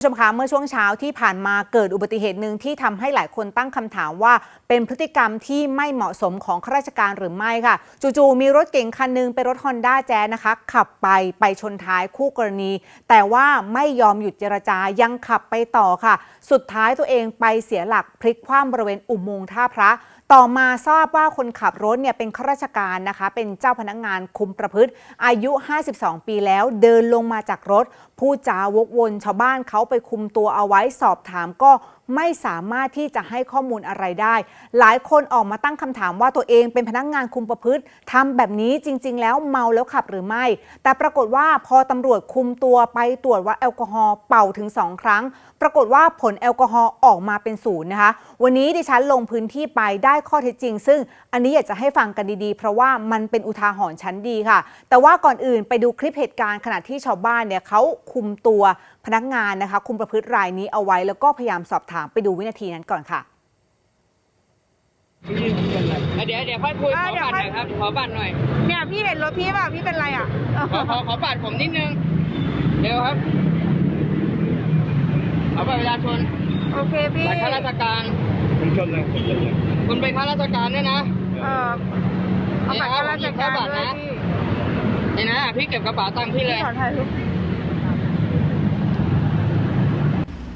ผู้ชมคะเมื่อช่วงเช้าที่ผ่านมาเกิดอุบัติเหตุหนึ่งที่ทำให้หลายคนตั้งคำถามว่า เป็นพฤติกรรมที่ไม่เหมาะสมของข้าราชการหรือไม่ค่ะ จู่ๆมีรถเก๋งคันหนึงเป็นรถฮอนด้าแจ๊นะคะ ขับไปไปชนท้ายคู่กรณี แต่ว่าไม่ยอมหยุดเจรจายังขับไปต่อค่ะ สุดท้ายตัวเองไปเสียหลักพลิกคว่ำบริเวณอุโมงค์ท่าพระ ต่อมาทราบว่าคนขับรถเนี่ยเป็นข้าราชการนะคะ เป็นเจ้าพนักงานคุมประพฤติ อายุ 52 ปีแล้วเดินลงมาจากรถพูดจาวกวนชาวบ้านเขาไปคุมตัวเอาไว้สอบถามก็ ไม่สามารถที่จะให้ข้อมูลอะไรได้ หลายคนออกมาตั้งคำถามว่าตัวเองเป็นพนักงานคุมประพฤติทำแบบนี้จริง ๆ แล้วเมาแล้วขับหรือไม่ แต่ปรากฏว่าพอตำรวจคุมตัวไปตรวจว่าแอลกอฮอล์เป่าถึง 2 ครั้ง ปรากฏว่าผลแอลกอฮอล์ออกมาเป็นศูนย์นะคะ วันนี้ดิฉันลงพื้นที่ไปได้ข้อเท็จจริง ซึ่งอันนี้อยากจะให้ฟังกันดีๆ เพราะว่ามันเป็นอุทาหรณ์ชั้นดีค่ะ แต่ว่าก่อนอื่นไปดูคลิปเหตุการณ์ขณะที่ชาวบ้านเนี่ยเขาคุมตัวพนักงานนะคะ คุมประพฤติรายนี้เอาไว้แล้วก็พยายามสอบถามไปดูวินาทีนั้นก่อนค่ะเดี๋ยวเดี๋ยวค่อยคุยขอ่าอเดี๋ยวบัตรหค่น่ออยยครับ ขอบัตรหน่อย เนี่ยพี่เห็นรถพี่ป่ะพี่เป็นไรอะ ขอขอขอบัตรผมนิดนึง เดี๋ยวครับ เอาบัตรประชาชน โอเคพี่บัตรข้าราชการผมชนเลยผมชนเลยคุณเป็นข้าราชการด้วยนะ เออเอาบัตรข้าราชการด้วยพี่นี่นะพี่เก็บกระเป๋าตังค์พี่เลยขอถ่ายรูป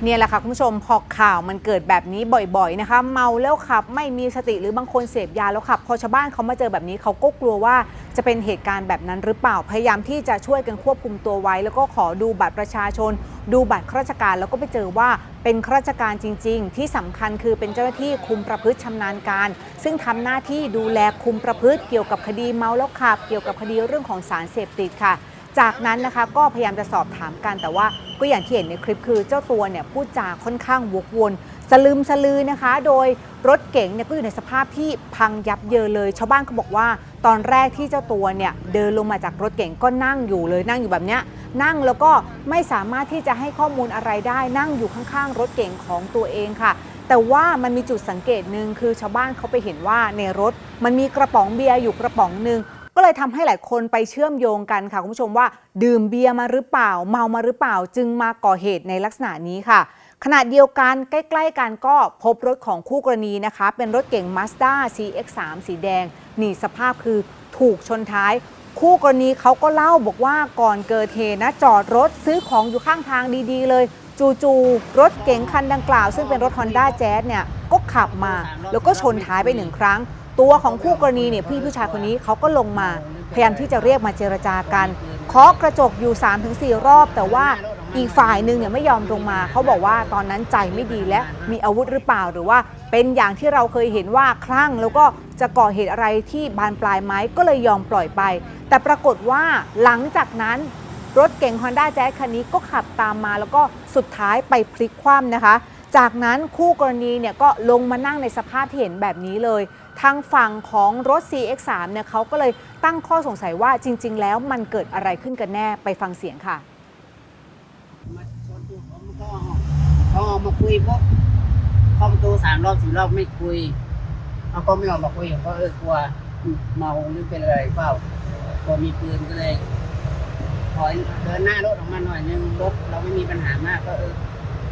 เนี่ยแหละค่ะคุณผู้ชมพอข่าวมันเกิดแบบนี้บ่อยๆนะคะ เมาแล้วขับไม่มีสติหรือบางคนเสพยาแล้วขับ พอชาวบ้านเขามาเจอแบบนี้เขาก็กลัวว่าจะเป็นเหตุการณ์แบบนั้นหรือเปล่าพยายามที่จะช่วยกันควบคุมตัวไว้ แล้วก็ขอดูบัตรประชาชน ดูบัตรข้าราชการแล้วก็ไปเจอว่าเป็นข้าราชการจริง ๆ ที่สำคัญคือเป็นเจ้าหน้าที่คุมประพฤติชำนาญการ ซึ่งทำหน้าที่ดูแลคุมประพฤติเกี่ยวกับคดีเมาแล้วขับ เกี่ยวกับคดีเรื่องของสารเสพติดค่ะ จากนั้นนะคะก็พยายามจะสอบถามกันแต่ว่าก็อย่างที่เห็นในคลิปคือเจ้าตัวเนี่ยพูดจาค่อนข้างวกวนสลืมสลือนะคะ โดยรถเก๋งเนี่ยก็อยู่ในสภาพที่พังยับเยินเลย ชาวบ้านเขาบอกว่า ตอนแรกที่เจ้าตัวเนี่ยเดินลงมาจากรถเก๋งก็นั่งอยู่เลยนั่งอยู่แบบเนี้ยนั่งแล้วก็ไม่สามารถที่จะให้ข้อมูลอะไรได้ นั่งอยู่ข้างๆ รถเก๋งของตัวเองค่ะ แต่ว่ามันมีจุดสังเกตหนึ่งคือชาวบ้านเขาไปเห็นว่าในรถมันมีกระป๋องเบียร์อยู่กระป๋องหนึ่ง ก็เลยทำให้หลายคนไปเชื่อมโยงกันค่ะคุณผู้ชมว่า ดื่มเบียร์มาหรือเปล่า เมามาหรือเปล่า จึงมาก่อเหตุในลักษณะนี้ค่ะขณะเดียวกันใกล้ๆกันก็พบรถของคู่กรณีนะคะ เป็นรถเก๋ง Mazda CX-3 สีแดง นี่สภาพคือถูกชนท้าย คู่กรณีเขาก็เล่าบอกว่าก่อนเกิดเหตุนะ จอดรถซื้อของอยู่ข้างทางดีๆเลย จู่ๆรถเก๋งคันดังกล่าว ซึ่งเป็นรถ Honda Jazz เนี่ย ก็ขับมา แล้วก็ชนท้ายไปหนึ่งครั้ง ตัวของคู่กรณีเนี่ยพี่ผู้ชายคนนี้เขาก็ลงมาพยายามที่จะเรียกมาเจรจากันเคาะกระจกอยู่ 3-4 รอบ แต่ว่าอีกฝ่ายหนึ่งเนี่ยไม่ยอมลงมาเขาบอกว่าตอนนั้นใจไม่ดีและมีอาวุธหรือเปล่าหรือว่า เป็นอย่างที่เราเคยเห็นว่าคลั่งแล้วก็จะก่อเหตุอะไรที่บานปลายไหมก็เลยยอมปล่อยไป แต่ปรากฏว่าหลังจากนั้นรถเก๋ง Honda Jazz คันนี้ก็ขับตามมาแล้วก็สุดท้ายไปพลิกคว่ำนะคะ จากนั้นคู่กรณีเนี่ยก็ลงมานั่งในสภาพที่เห็นแบบนี้เลย ทางฝั่งของรถ CX3 เนี่ยเขาก็เลยตั้งข้อสงสัยว่าจริง ๆ แล้วมันเกิดอะไรขึ้นกันแน่ไปฟังเสียงค่ะมาชนตัวผมก็เขาออกมาคุยปุ๊บเข้าประตูสามรอบสี่รอบไม่คุยเขาก็ไม่ออกมาคุยผมก็เออกลัวเมาหรือเป็นอะไรเปล่ากลัวมีปืนก็เลยถอยเดินหน้ารถออกมาหน่อยนึงรถเราไม่มีปัญหามากก็เออ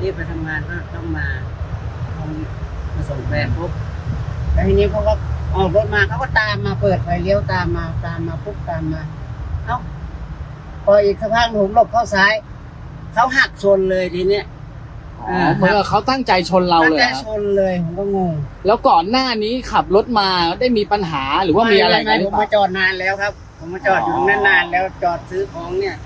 รีบไปทำงานก็ต้องมาต้องมาส่งแฟนปุ๊บ แล้วทีนี้เขาก็ออกรถมาเขาก็ตามมาเปิดไฟเลี้ยวตามมาตามมาปุ๊บตามมา เอ้าพออีกสักพักผมหลบเข้าซ้ายเขาหักชนเลยทีเนี้ยอ๋อเหมือนกับเขาตั้งใจชนเราเลยตั้งเหรใจอชนเลยผมก็งงแล้วก่อนหน้านี้ขับรถมาได้มีปัญหาหรือว่ามีอะไรกันหผรือมเปล่ามาจอดนานแล้วครับ ผมมาจอดอยู่ตรงนั้นอ๋อนานแล้วจอดซื้อของเนี่ย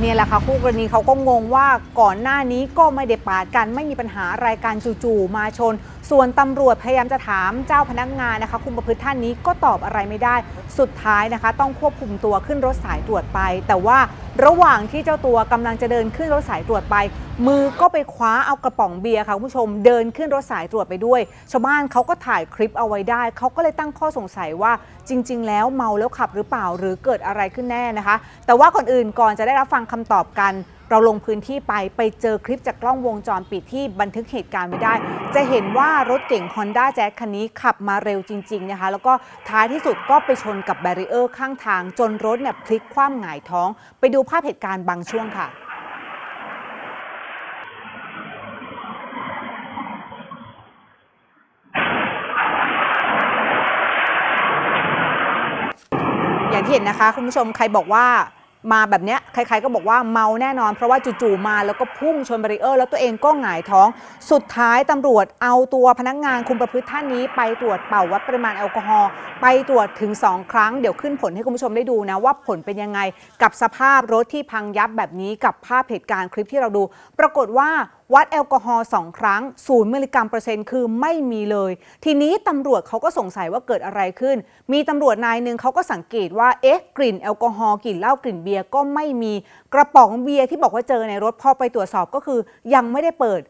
เนี่ยแหละค่ะคู่กรณีเขาก็งงว่าก่อนหน้านี้ก็ไม่ได้ปาดกันไม่มีปัญหาอะไรกันจู่ๆมาชน ส่วนตำรวจพยายามจะถามเจ้าพนักงานนะคะ คุมประพฤติท่านนี้ก็ตอบอะไรไม่ได้ สุดท้ายนะคะ ต้องควบคุมตัวขึ้นรถสายตรวจไป แต่ว่าระหว่างที่เจ้าตัวกำลังจะเดินขึ้นรถสายตรวจไป มือก็ไปคว้าเอากระป๋องเบียร์ค่ะคุณผู้ชมเดินขึ้นรถสายตรวจไปด้วย ชาวบ้านเขาก็ถ่ายคลิปเอาไว้ได้เขาก็เลยตั้งข้อสงสัยว่าจริง ๆ แล้วเมาแล้วขับหรือเปล่าหรือเกิดอะไรขึ้นแน่นะคะ แต่ว่าก่อนอื่นก่อนจะได้รับฟังคำตอบกัน เราลงพื้นที่ไปไปเจอคลิปจากกล้องวงจรปิดที่บันทึกเหตุการณ์ไว้ได้ จะเห็นว่ารถเก่ง Honda j a z คันนี้ขับมาเร็วจริง ๆ นะคะ แล้วก็ท้ายที่สุดก็ไปชนกับแบรีเออร์ข้างทาง จนรถเนี่ยพลิกคว่ำหงายท้อง ไปดูภาพเหตุการณ์บางช่วงค่ะอย่างที่เห็นนะคะ คุณผู้ชมใครบอกว่า มาแบบเนี้ยใครๆก็บอกว่าเมาแน่นอน เพราะว่าจู่ๆมาแล้วก็พุ่งชนบาริเออร์ แล้วตัวเองก็หงายท้อง สุดท้ายตำรวจเอาตัวพนักงานคุมประพฤติท่านนี้ ไปตรวจเป่าวัดปริมาณแอลกอฮอล์ไปตรวจถึง 2 ครั้ง เดี๋ยวขึ้นผลให้คุณผู้ชมได้ดูนะ ว่าผลเป็นยังไงกับสภาพรถที่พังยับแบบนี้กับภาพเหตุการณ์คลิปที่เราดู ปรากฏว่า วัดแอลกอฮอล์สองครั้งศูนย์มิลลิกรัมเปอร์เซ็นต์คือไม่มีเลย ทีนี้ตำรวจเขาก็สงสัยว่าเกิดอะไรขึ้น มีตำรวจนายหนึ่งเขาก็สังเกตว่าเอ๊ะกลิ่นแอลกอฮอล์กลิ่นเหล้ากลิ่นเบียร์ก็ไม่มีกระป๋องเบียร์ที่บอกว่าเจอในรถพอไปตรวจสอบก็คือยังไม่ได้เปิด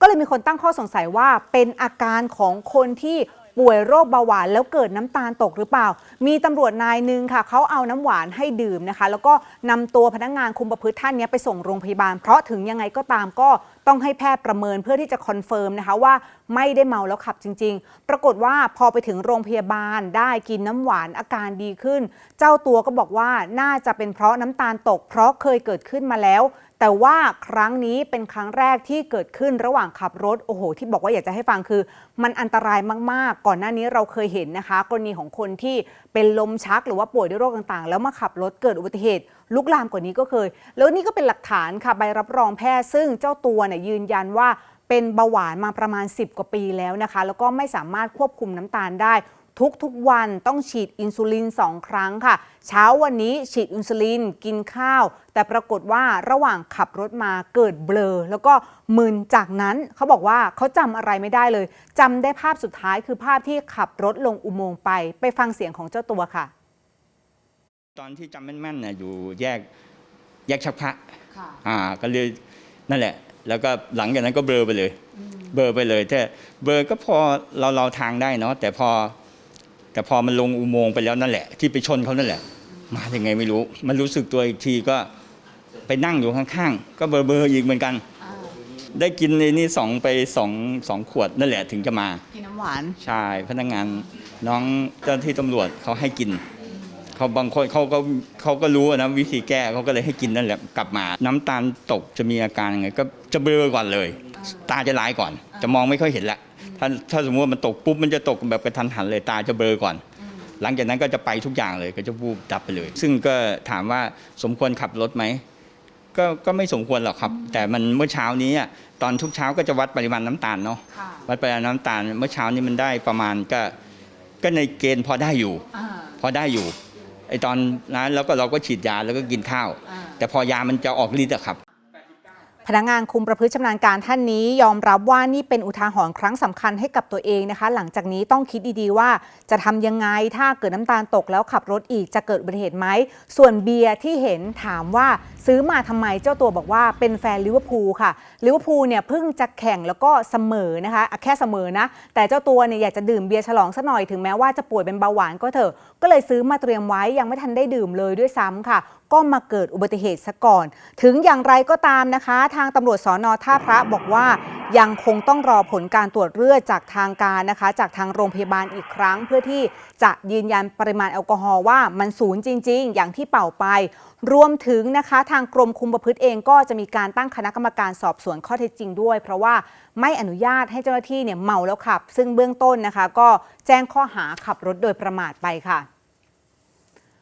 ก็เลยมีคนตั้งข้อสงสัยว่าเป็นอาการของคนที่ป่วยโรคเบาหวานแล้วเกิดน้ำตาลตกหรือเปล่า มีตำรวจนายหนึ่งค่ะเขาเอาน้ำหวานให้ดื่มนะคะ แล้วก็นำตัวพนักงานคุมประพฤติท่านนี้ไปส่งโรงพยาบาล เพราะถึงยังไงก็ตามก็ ต้องให้แพทย์ประเมินเพื่อที่จะคอนเฟิร์มนะคะว่าไม่ได้เมาแล้วขับจริง ๆ ปรากฏว่าพอไปถึงโรงพยาบาลได้กินน้ำหวานอาการดีขึ้น เจ้าตัวก็บอกว่าน่าจะเป็นเพราะน้ำตาลตก เพราะเคยเกิดขึ้นมาแล้ว แต่ว่าครั้งนี้เป็นครั้งแรกที่เกิดขึ้นระหว่างขับรถ โอ้โห ที่บอกว่าอยากจะให้ฟังคือ มันอันตรายมากๆ ก่อนหน้านี้เราเคยเห็นนะคะ กรณีของคนที่เป็นลมชักหรือว่าป่วยด้วยโรคต่างๆ แล้วมาขับรถเกิดอุบัติเหตุ ลุกลามกว่านี้ก็เคย แล้วนี่ก็เป็นหลักฐานค่ะใบรับรองแพทย์ซึ่งเจ้าตัวเนี่ยยืนยันว่าเป็นเบาหวานมาประมาณ 10 กว่าปีแล้วนะคะ แล้วก็ไม่สามารถควบคุมน้ำตาลได้ ทุกๆวันต้องฉีดอินซูลิน 2 ครั้งค่ะ เช้าวันนี้ฉีดอินซูลินกินข้าว แต่ปรากฏว่าระหว่างขับรถมาเกิดเบลอ แล้วก็มึนจากนั้นเขาบอกว่าเขาจำอะไรไม่ได้เลยจำได้ภาพสุดท้ายคือภาพที่ขับรถลงอุโมงค์ไป ไปฟังเสียงของเจ้าตัวค่ะ ตอนที่จำแม่นๆน่ะอยู่แยกแยกชักพระอ่าก็เลยนั่นแหละ แล้วก็หลังจากนั้นก็เบลอไปเลย เบลอไปเลยแต่เบลอก็พอเราเราทางได้เนาะแต่พอ แต่พอมันลงอุโมงค์ไปแล้วนั่นแหละ ที่ไปชนเขานั่นแหละ มายังไงไม่รู้ มันรู้สึกตัวอีกทีก็ไปนั่งอยู่ข้างๆ ก็เบลอเบลอๆอีกเหมือนกัน ได้กินในนี่สองไปสองสองขวดนั่นแหละถึงจะมา กินน้ำหวาน ใช่พนักงานน้องเจ้าหน้าที่ตำรวจเขาให้กินเขาบางคนเขาก็เขาก็รู้นะวิธีแก้เขาก็เลยให้กินนั่นแหละกลับมา น้ำตาลตกจะมีอาการยังไงก็จะเบลอก่อนเลย ตาจะลายก่อน จะมองไม่ค่อยเห็นละ ถ้าถ้าสมมติว่ามันตกปุ๊บมันจะตกแบบกระทันหันเลยตาจะเบลอก่อน หลังจากนั้นก็จะไปทุกอย่างเลยก็จะวูบดับไปเลย ซึ่งก็ถามว่าสมควรขับรถไหมก็ก็ไม่สมควรหรอกครับ แต่มันเมื่อเช้านี้อะตอนทุกเช้าก็จะวัดปริมาณน้ำตาลเนาะวัดปริมาณน้ำตาล เมื่อเช้านี้มันได้ประมาณก็ก็ในเกณฑ์พอได้อยู่ พอได้อยู่ไอตอนนั้นแล้วก็เราก็ฉีดยาแล้วก็กินข้าว แต่พอยามันจะออกฤทธิ์อะครับ พนักงานคุมประพฤติชำนาญการท่านนี้ยอมรับว่านี่เป็นอุทาหรณ์ครั้งสำคัญให้กับตัวเองนะคะ หลังจากนี้ต้องคิดดีๆว่าจะทำยังไงถ้าเกิดน้ำตาลตกแล้วขับรถอีกจะเกิดอุบัติเหตุไหม ส่วนเบียร์ที่เห็นถามว่าซื้อมาทำไมเจ้าตัวบอกว่าเป็นแฟนลิเวอร์พูลค่ะ ลิเวอร์พูลเนี่ยเพิ่งจะแข่งแล้วก็เสมอนะคะแค่เสมอนะ แต่เจ้าตัวเนี่ยอยากจะดื่มเบียร์ฉลองซะหน่อยถึงแม้ว่าจะป่วยเป็นเบาหวานก็เถอะก็เลยซื้อมาเตรียมไว้ยังไม่ทันได้ดื่มเลยด้วยซ้ำค่ะ ก็มาเกิดอุบัติเหตุซะก่อน ถึงอย่างไรก็ตามนะคะ ทางตำรวจสอนอท่าพระบอกว่า ยังคงต้องรอผลการตรวจเลือดจากทางการนะคะ จากทางโรงพยาบาลอีกครั้ง เพื่อที่จะยืนยันปริมาณแอลกอฮอล์ว่ามันศูนย์จริง ๆ อย่างที่เป่าไป รวมถึงนะคะ ทางกรมคุมประพฤติเองก็จะมีการตั้งคณะกรรมการสอบสวนข้อเท็จจริงด้วย เพราะว่าไม่อนุญาตให้เจ้าหน้าที่เนี่ยเมาแล้วขับ ซึ่งเบื้องต้นนะคะ ก็แจ้งข้อหาขับรถโดยประมาทไปค่ะ